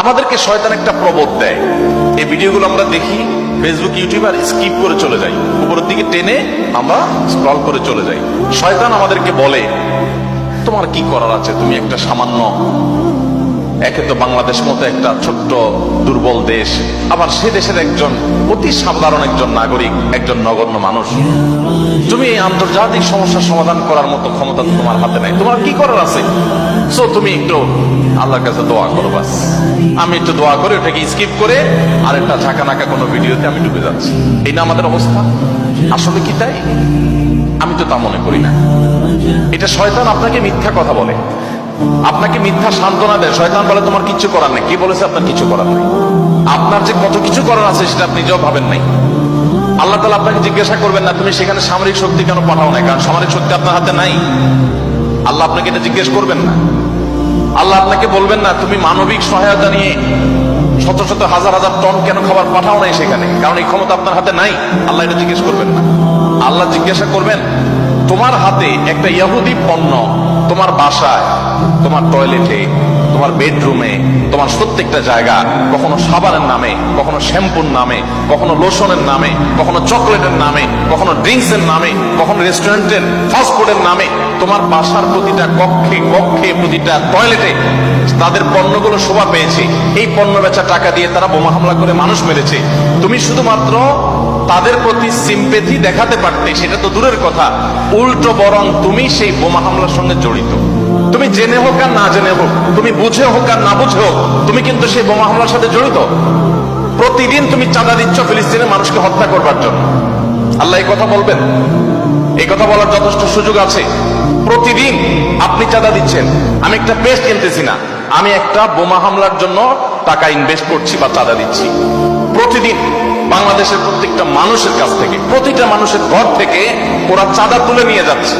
আমাদেরকে শয়তান একটা প্রবোধ দেয়। এই ভিডিওগুলো আমরা দেখি ফেসবুক ইউটিউব আর স্কিপ করে চলে যাই। উপরের দিকে টেনে আমরা স্ক্রল করে চলে যাই। শয়তান আমাদেরকে বলে, তোমার কি করার আছে? তুমি একটা সামান্য একে তো বাংলাদেশ মতো একটা ছোট্ট, দুর্বল দেশ। আবার সে দেশের একজন অতি সাধারণ একজন নাগরিক, একজন নগণ্য মানুষ। তুমি এই আন্তর্জাতিক সমস্যার সমাধান করার মতো ক্ষমতা তোমার হাতে নাই। তোমার কি করার আছে? সো তুমি একটু আল্লাহর কাছে দোয়া করো বাস। আমি একটু দোয়া করে ওটাকে স্কিপ করে আর একটা ঝাঁকা নাকা কোনো ভিডিওতে আমি ডুবে যাচ্ছি। এই না আমাদের অবস্থা? আসলে কি তাই? আমি তো তা মনে করি না। এটা শয়তান আপনাকে মিথ্যা কথা বলে। আপনাকে মিথ্যা সান্ত্বনা দেয়। শয়তান বলে, তোমার কিচ্ছু করার নেই। কি বলেছে? আপনার কিছু করার নেই। আপনার যে কত কিছু করার আছে, সেটা আপনি নিজেও ভাবেন নাই। আল্লাহ তালা আপনাকে জিজ্ঞাসা করবেন, না, তুমি সেখানে সামরিক শক্তি কেন পাঠাও না কারণ সামরিক শক্তি আপনার হাতে নাই। আল্লাহ আপনাকে এটা জিজ্ঞেস করবেন না। আল্লাহ আপনাকে বলবেন না, তুমি মানবিক সহায়তা নিয়ে শত শত হাজার হাজার টন কেন খাবার পাঠাও নাই সেখানে? কারণ এই ক্ষমতা আপনার হাতে নাই। আল্লাহ এটা জিজ্ঞেস করবেন না। আল্লাহ জিজ্ঞাসা করবেন তোমার হাতে একটা ইহুদি পণ্য তোমার বাসায়, তোমার টয়লেটে তোমার বেডরুমে তোমার প্রত্যেকটা জায়গা, কখনো সাবানের নামে, কখনো শ্যাম্পুর নামে, কখনো লোশনের নামে, কখনো চকলেটের নামে, কখনো ড্রিঙ্কসের নামে, কখনো রেস্টুরেন্টের ফাস্ট ফুডের নামে, তোমার বাসার প্রতিটা কক্ষে কক্ষে প্রতিটা টয়লেটে তাদের পণ্যগুলো শোভা পেয়েছে। এই পণ্য বেচা টাকা দিয়ে তারা বোমা হামলা করে মানুষ মেরেছে। তুমি শুধুমাত্র তাদের প্রতি সিম্পেথি দেখাতে পারতে, সেটা তো দূরের কথা। উল্টো বরং তুমি সেই বোমা হামলার সঙ্গে জড়িত। তুমি জেনে হোক আর না জেনে হোক, তুমি বুঝে হোক আর না বুঝে হোক, তুমি কিন্তু সেই বোমা হামলার সাথে জড়িত। প্রতিদিন তুমি চাঁদা দিচ্ছ ফিলিস্তিনের মানুষকে হত্যা করবার জন্য। আল্লাহ এই কথা বলবেন? এই কথা বলার যথেষ্ট সুযোগ আছে। প্রতিদিন আপনি চাঁদা দিচ্ছেন। আমি একটা পেস্ট কিনতেছি না। আমি একটা বোমা হামলার জন্য টাকা ইনভেস্ট করছি বা চাঁদা দিচ্ছি। প্রতিদিন বাংলাদেশের প্রত্যেকটা মানুষের কাছ থেকে, প্রতিটা মানুষের ঘর থেকে ওরা চাঁদা তুলে নিয়ে যাচ্ছে।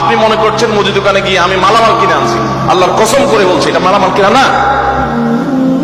আপনি মনে করছেন মুদি দোকানে গিয়ে আমি মালামাল কিনে আনছি। আল্লাহর কসম করে বলছি, এটা মালামাল কিনা না।